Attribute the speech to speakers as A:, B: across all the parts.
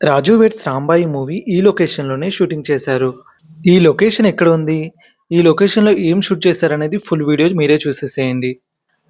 A: రాజు weds Rambai movie ఈ లొకేషన్‌లోనే shooting చేశారు. ఈ లొకేషన్ ఎక్కడ ఉంది? ఈ లొకేషన్‌లో ఏం షూట్ చేశారనేది ఫుల్ వీడియో మీరే చూసేసేయండి.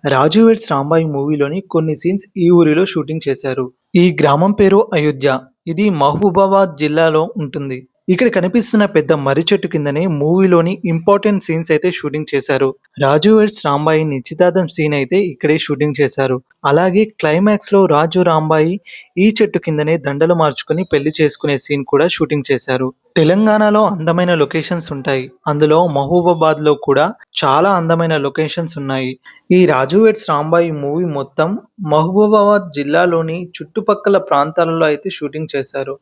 A: రాజు వెడ్స్ రాంబాయి మూవీలోని కొన్ని సీన్స్ ఈ ఊరిలో షూటింగ్ చేశారు. ఈ గ్రామం పేరు అయోధ్య. ఇది మహబూబాబాద్ జిల్లాలో ఉంటుంది. ఇక్కడ కనిపిస్తున్న పెద్ద మర్రి చెట్టు కిందనే మూవీలోని ఇంపార్టెంట్ సీన్స్ అయితే షూటింగ్ చేశారు. రాజు వెడ్స్ రాంబాయి నిశ్చితార్థం సీన్ అయితే ఇక్కడే షూటింగ్ చేశారు. అలాగే క్లైమాక్స్లో రాజు రాంబాయి ఈ చెట్టు కిందనే దండలు మార్చుకుని పెళ్ళి చేసుకునే సీన్ కూడా షూటింగ్ చేశారు. తెలంగాణలో అందమైన లొకేషన్స్ ఉంటాయి. అందులో మహబూబాబాద్లో కూడా చాలా అందమైన లొకేషన్స్ ఉన్నాయి. ఈ రాజు వెడ్స్ రాంబాయి మూవీ మొత్తం మహబూబాబాద్ జిల్లాలోని చుట్టుపక్కల ప్రాంతాలలో అయితే షూటింగ్ చేశారు.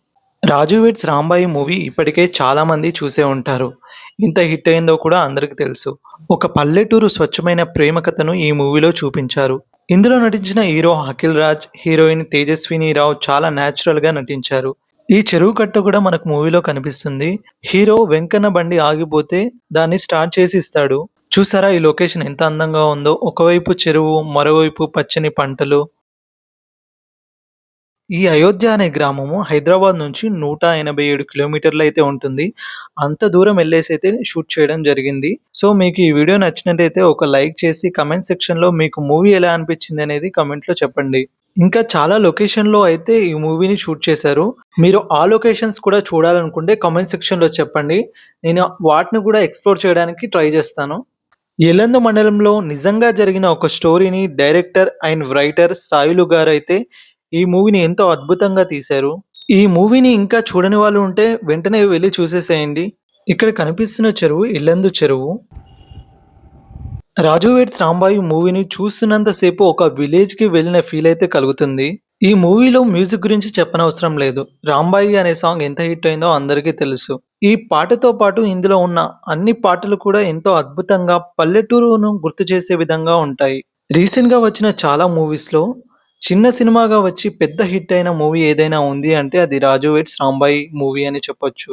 A: రాజు వెడ్స్ రాంబాయి మూవీ ఇప్పటికే చాలా మంది చూసే ఉంటారు. ఇంత హిట్ అయిందో కూడా అందరికి తెలుసు. ఒక పల్లెటూరు స్వచ్ఛమైన ప్రేమ కథను ఈ మూవీలో చూపించారు. ఇందులో నటించిన హీరో అఖిల్ రాజ్, హీరోయిన్ తేజస్విని రావు చాలా న్యాచురల్గా నటించారు. ఈ చెరువు కట్ట కూడా మనకు మూవీలో కనిపిస్తుంది. హీరో వెంకన్న బండి ఆగిపోతే దాన్ని స్టార్ట్ చేసి ఇస్తాడు. చూసారా ఈ లొకేషన్ ఎంత అందంగా ఉందో ఒకవైపు చెరువు మరోవైపు పచ్చని పంటలు ఈ అయోధ్య అనే గ్రామము హైదరాబాద్ నుంచి నూట ఎనభై ఏడు కిలోమీటర్లు అయితే ఉంటుంది. అంత దూరం వెళ్ళేసి అయితే షూట్ చేయడం జరిగింది. సో మీకు ఈ వీడియో నచ్చినట్టయితే ఒక లైక్ చేసి కమెంట్ సెక్షన్లో మీకు మూవీ ఎలా అనిపించింది అనేది కమెంట్లో చెప్పండి. ఇంకా చాలా లొకేషన్లో అయితే ఈ మూవీని షూట్ చేశారు. మీరు ఆ లొకేషన్స్ కూడా చూడాలనుకుంటే కామెంట్ సెక్షన్లో చెప్పండి. నేను వాటిని కూడా ఎక్స్ప్లోర్ చేయడానికి ట్రై చేస్తాను. ఎలందు మండలంలో నిజంగా జరిగిన ఒక స్టోరీని డైరెక్టర్ అండ్ రైటర్ సాయిలు అయితే ఈ మూవీని ఎంతో అద్భుతంగా తీశారు. ఈ మూవీని ఇంకా చూడని వాళ్ళు ఉంటే వెంటనే వెళ్ళి చూసేసేయండి. ఇక్కడ కనిపిస్తున్న చెరువు ఇల్లందు చెరువు. రాజు వేట్స్ రాంబాయి మూవీని చూస్తున్నంత సేపు ఒక విలేజ్కి వెళ్ళిన ఫీల్ అయితే కలుగుతుంది. ఈ మూవీలో మ్యూజిక్ గురించి చెప్పనవసరం లేదు. రాంబాయి అనే సాంగ్ ఎంత హిట్ అయిందో అందరికీ తెలుసు. ఈ పాటతో పాటు ఇందులో ఉన్న అన్ని పాటలు కూడా ఎంతో అద్భుతంగా పల్లెటూరును గుర్తు చేసే విధంగా ఉంటాయి. రీసెంట్గా వచ్చిన చాలా మూవీస్లో చిన్న సినిమాగా వచ్చి పెద్ద హిట్ అయిన మూవీ ఏదైనా ఉంది అంటే అది రాజు వెట్స్ రాంబాయి మూవీ అని చెప్పొచ్చు.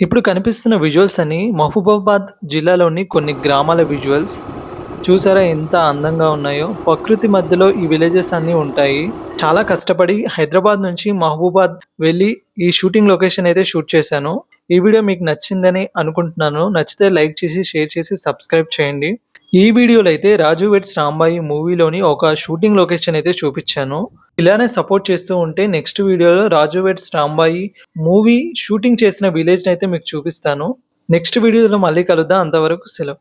A: ఇప్పుడు కనిపిస్తున్న విజువల్స్ అని మహబూబాబాద్ జిల్లాలోని కొన్ని గ్రామాల విజువల్స్. చూసారా ఎంత అందంగా ఉన్నాయో? ప్రకృతి మధ్యలో ఈ విలేజెస్ అన్నీ ఉంటాయి. చాలా కష్టపడి హైదరాబాద్ నుంచి మహబూబాద్ వెళ్ళి ఈ షూటింగ్ లొకేషన్ అయితే షూట్ చేశాను. ఈ వీడియో మీకు నచ్చిందని అనుకుంటున్నాను. నచ్చితే లైక్ చేసి, షేర్ చేసి, సబ్స్క్రైబ్ చేయండి. ఈ వీడియోలో అయితే రాజు వెడ్స్ రాంబాయి మూవీలోని ఒక షూటింగ్ లొకేషన్ అయితే చూపించాను. ఇలానే సపోర్ట్ చేస్తూ ఉంటే నెక్స్ట్ వీడియోలో Raju weds Rambai movie shooting చేసిన విలేజ్ అయితే మీకు చూపిస్తాను. నెక్స్ట్ వీడియోలో మళ్ళీ కలుద్దాం. అంతవరకు సెలవు.